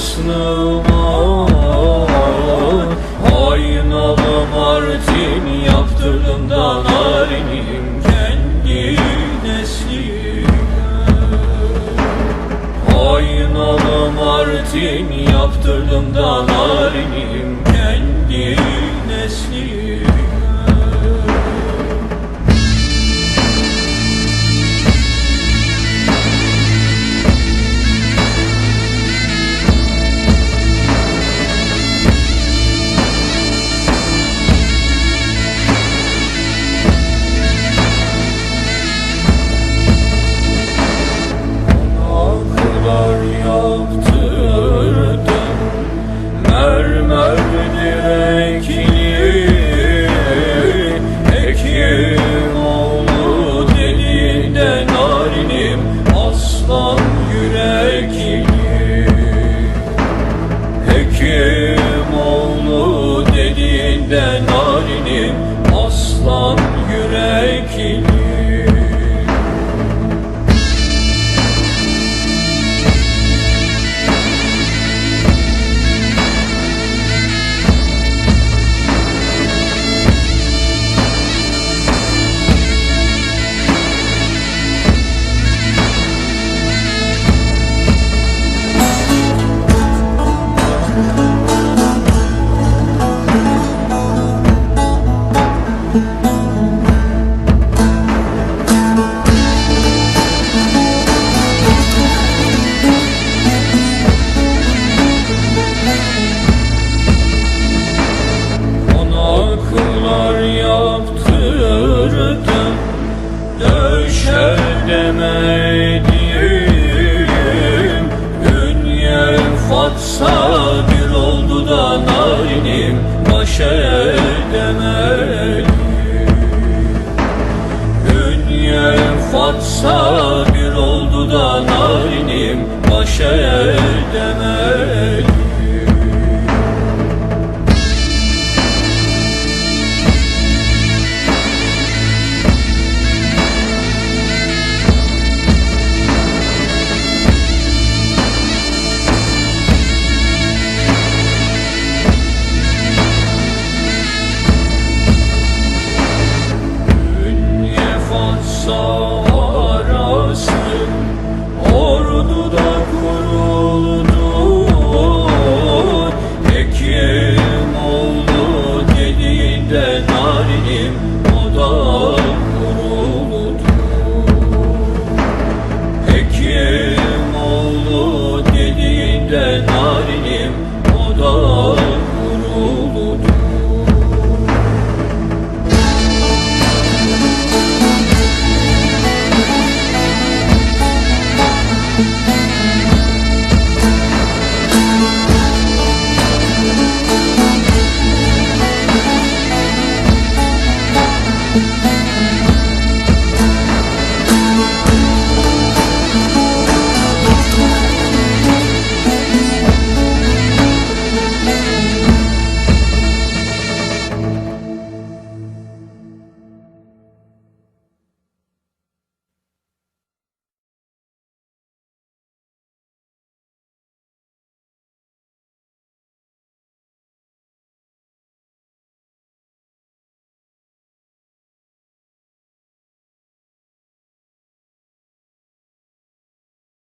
Müslüman Aynalı Martin yaptırdım da kendi nesli Aynalı Martin yaptırdım da kendi nesli Aslan yürekli Hekim oğlu dediğinden narinim Aslan yürekli düşer demedim Dünya fatsa bir oldu da narinim baş edemedim Dünya fatsa bir oldu da narinim baş edemedim